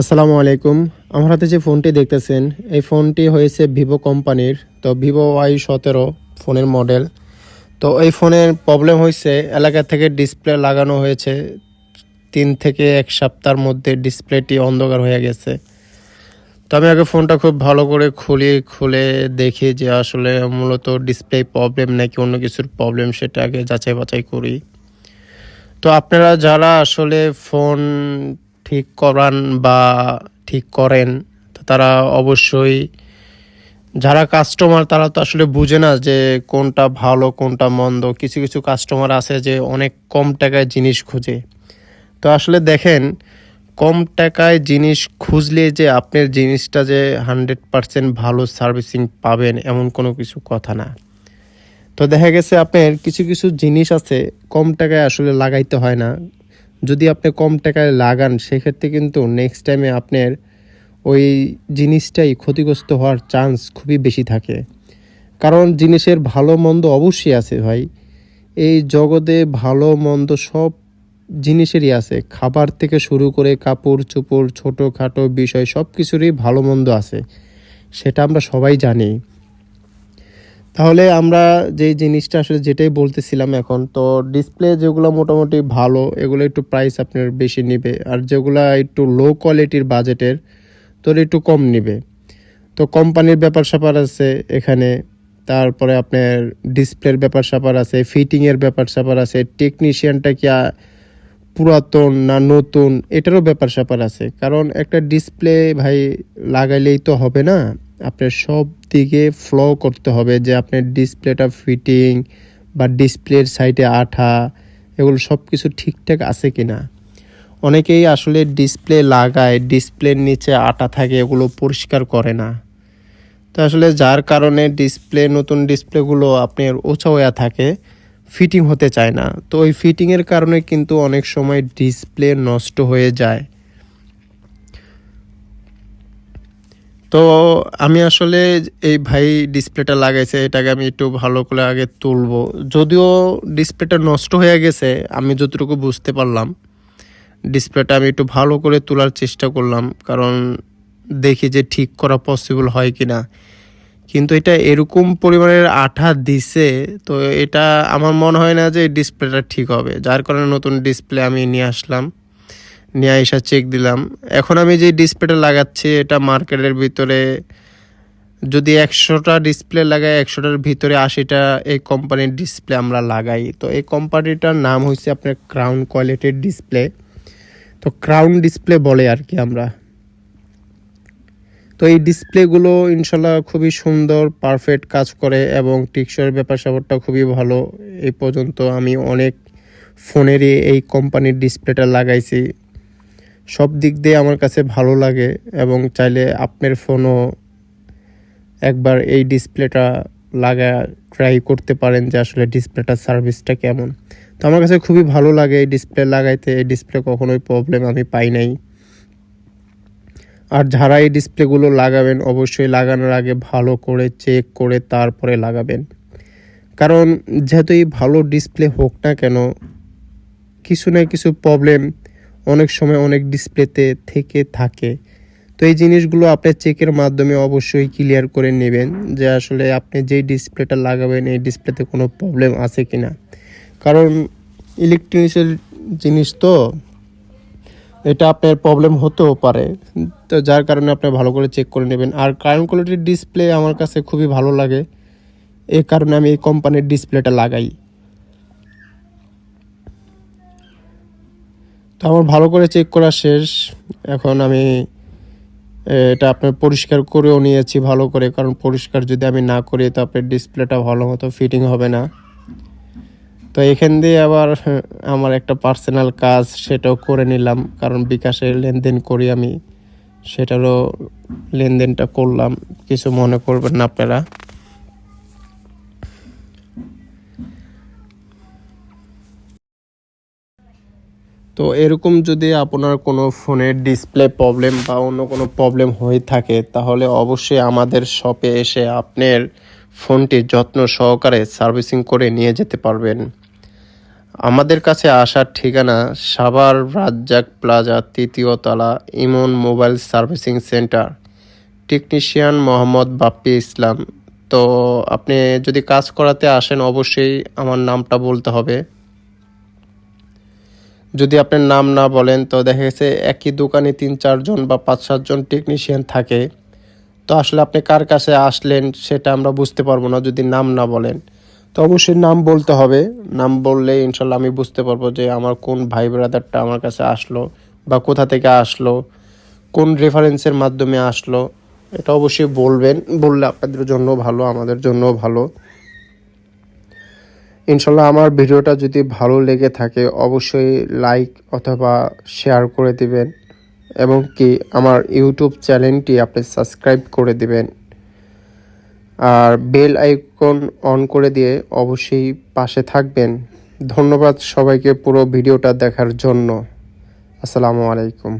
আসসালামু আলাইকুম। আমার হাতে যে ফোনটি দেখতেছেন, এই ফোনটি হয়েছে ভিভো কোম্পানির, তো ভিভো ওয়াই সতেরো ফোনের মডেল। তো এই ফোনের প্রবলেম হয়েছে, এলাকা থেকে ডিসপ্লে লাগানো হয়েছে, তিন থেকে এক সপ্তাহের মধ্যে ডিসপ্লেটি অন্ধকার হয়ে গেছে। তো আমি আগে ফোনটা খুব ভালো করে খুলি খুলে দেখি যে আসলে মূলত ডিসপ্লে প্রবলেম নাকি অন্য কিছুর প্রবলেম, সেটা আগে যাচাই বাছাই করি। তো আপনারা যারা আসলে ফোন ঠিক করান বা ঠিক করেন, তো তারা অবশ্যই, যারা কাস্টমার তারা তো আসলে বুঝে না যে কোনটা ভালো, কোনটা মন্দ। কিছু কিছু কাস্টমার আছে যে অনেক কম টাকায় জিনিস খুঁজে। তো আসলে দেখেন, কম টাকায় জিনিস খুঁজলে যে আপনার জিনিসটা যে হান্ড্রেড পারসেন্ট ভালো সার্ভিসিং পাবেন, এমন কোনো কিছু কথা না। তো দেখা গেছে আপনার কিছু কিছু জিনিস আছে, কম টাকায় আসলে লাগাইতে হয় না। যদি আপনি কম টাকায় লাগান, সেক্ষেত্রে কিন্তু নেক্সট টাইমে আপনার ওই জিনিসটাই ক্ষতিগ্রস্ত হওয়ার চান্স খুবই বেশি থাকে। কারণ জিনিসের ভালো মন্দ অবশ্যই আছে ভাই। এই জগতে ভালো মন্দ সব জিনিসেরই আছে। খাবার থেকে শুরু করে কাপড় চোপড়, ছোটোখাটো বিষয় সব কিছুরই ভালো মন্দ আছে। সেটা আমরা সবাই জানি। তাহলে আমরা যেই জিনিসটা আসলে যেটাই বলতেছিলাম এখন, তো ডিসপ্লে যেগুলো মোটামুটি ভালো, এগুলো একটু প্রাইস আপনার বেশি নেবে। আর যেগুলো একটু লো কোয়ালিটির বাজেটের তোর একটু কম নেবে। তো কোম্পানির ব্যাপার স্যাপার আছে এখানে, তারপরে আপনার ডিসপ্লের ব্যাপার স্যাপার আছে ফিটিংয়ের ব্যাপার স্যাপার আছে টেকনিশিয়ানটা কি পুরাতন না নতুন, এটারও ব্যাপার স্যাপার আছে। কারণ একটা ডিসপ্লে ভাই লাগাইলেই তো হবে না। আপনার সব দিকে ফ্লো করতে হবে যে আপনার ডিসপ্লেটা ফিটিং বা ডিসপ্লের সাইডে আঠা, এগুলো সব কিছু ঠিকঠাক আছে কি না অনেকেই আসলে ডিসপ্লে লাগায় ডিসপ্লের নিচে আটা থাকে, এগুলো পরিষ্কার করে না। তো আসলে যার কারণে ডিসপ্লে নতুন ডিসপ্লেগুলো আপনার ওছা হয়ে থাকে ফিটিং হতে চায় না। তো ওই ফিটিংয়ের কারণে কিন্তু অনেক সময় ডিসপ্লে নষ্ট হয়ে যায়। তো আমি আসলে এই ভাই ডিসপ্লেটা লাগাইছে, এটাকে আমি একটু ভালো করে আগে তুলবো। যদিও ডিসপ্লেটা নষ্ট হয়ে গেছে, আমি যতটুকু বুঝতে পারলাম, ডিসপ্লেটা আমি একটু ভালো করে তোলার চেষ্টা করলাম, কারণ দেখি যে ঠিক করা পসিবল হয় কি না কিন্তু এটা এরকম পরিমাণের আঠা দিছে, তো এটা আমার মনে হয় না যে ডিসপ্লেটা ঠিক হবে। যার কারণে নতুন ডিসপ্লে আমি নিয়ে আসলাম। নিয়ে এসে চেক দিলাম। এখন আমি যে ডিসপ্লেটা লাগাচ্ছি, এটা মার্কেটের ভিতরে যদি একশোটা ডিসপ্লে লাগাই, একশোটার ভিতরে আশিটা এই কোম্পানির ডিসপ্লে আমরা লাগাই। তো এই কোম্পানিটার নাম হচ্ছে আপনার ক্রাউন কোয়ালিটির ডিসপ্লে তো ক্রাউন ডিসপ্লে বলে আর কি আমরা। তো এই ডিসপ্লেগুলো ইনশাল্লাহ খুবই সুন্দর পারফেক্ট কাজ করে এবং টিকসয়ের ব্যাপার স্যাপারটা খুবই ভালো। এই পর্যন্ত আমি অনেক ফোনেরই এই কোম্পানির ডিসপ্লেটা লাগাইছি। সব দিক দিয়ে আমার কাছে ভালো লাগে এবং চাইলে আপনার ফোনও একবার এই ডিসপ্লেটা লাগা ট্রাই করতে পারেন যে আসলে ডিসপ্লেটার সার্ভিসটা কেমন। তো আমার কাছে খুবই ভালো লাগে এই ডিসপ্লে লাগাইতে, এই ডিসপ্লে কখনোই প্রবলেম আমি পাই নাই। আর যারা এই ডিসপ্লেগুলো লাগাবেন, অবশ্যই লাগানোর আগে ভালো করে চেক করে তারপরে লাগাবেন। কারণ যেহেতু এই ভালো ডিসপ্লে হোক না কেন, কিছু না কিছু প্রবলেম অনেক সময় অনেক ডিসপ্লেতে থেকে থাকে। তো এই জিনিসগুলো আপনার চেকের মাধ্যমে অবশ্যই ক্লিয়ার করে নেবেন যে আসলে আপনি যেই ডিসপ্লেটা লাগাবেন, এই ডিসপ্লেতে কোনো প্রবলেম আছে কি না কারণ ইলেকট্রনিক্সের জিনিস তো, এটা আপনার প্রবলেম হতেও পারে। তো যার কারণে আপনি ভালো করে চেক করে নেবেন। আর কারেন্ট কোয়ালিটির ডিসপ্লে আমার কাছে খুবই ভালো লাগে। এই কারণে আমি এই কোম্পানির ডিসপ্লেটা লাগাই। তো আমার ভালো করে চেক করা শেষ। এখন আমি, এটা আপনার পরিষ্কার করেও নিয়েছি ভালো করে, কারণ পরিষ্কার যদি আমি না করি তো আপনার ডিসপ্লেটা ভালো মতো ফিটিং হবে না। তো এখান দিয়ে আবার, আমার একটা পার্সোনাল কাজ সেটাও করে নিলাম, কারণ বিকাশে লেনদেন করি আমি, সেটারও লেনদেনটা করলাম, কিছু মনে করবেন না আপনারা। তো এরকম যদি আপনার কোনো ফোনের ডিসপ্লে প্রবলেম বা অন্য কোনো প্রবলেম হয়ে থাকে, তাহলে অবশ্যই আমাদের শপে এসে আপনার ফোনটি যত্ন সহকারে সার্ভিসিং করে নিয়ে যেতে পারবেন। আমাদের কাছে আসার ঠিকানা সাভার রাজ্জাক প্লাজা তৃতীয় তলা Emon mobile servicing centre. Technician Mohammad Bappi Islam. তো আপনি যদি কাজ করাতে আসেন, অবশ্যই আমার নামটা বলতে হবে। যদি আপনার নাম না বলেন, তো দেখা গেছে একই দোকানে তিন চারজন বা পাঁচ সাতজন টেকনিশিয়ান থাকে। তো আসলে আপনি কার কাছে আসলেন সেটা আমরা বুঝতে পারব না যদি নাম না বলেন। তো অবশ্যই নাম বলতে হবে। নাম বললে ইনশাল্লাহ আমি বুঝতে পারব যে আমার কোন ভাই ব্রাদারটা আমার কাছে আসলো বা কোথা থেকে আসলো, কোন রেফারেন্সের মাধ্যমে আসলো, এটা অবশ্যই বলবেন। বললে আপনাদের জন্য ভালো, আমাদের জন্য ভালো। ইনশাল্লাহ আমার ভিডিওটা যদি ভালো লেগে থাকে, অবশ্যই লাইক অথবা শেয়ার করে দিবেন। এবং কি আমার ইউটিউব চ্যানেলটি আপনি সাবস্ক্রাইব করে দিবেন। আর বেল আইকন অন করে দিয়ে অবশ্যই পাশে থাকবেন। ধন্যবাদ সবাইকে পুরো ভিডিওটা দেখার জন্য। আসসালামু আলাইকুম।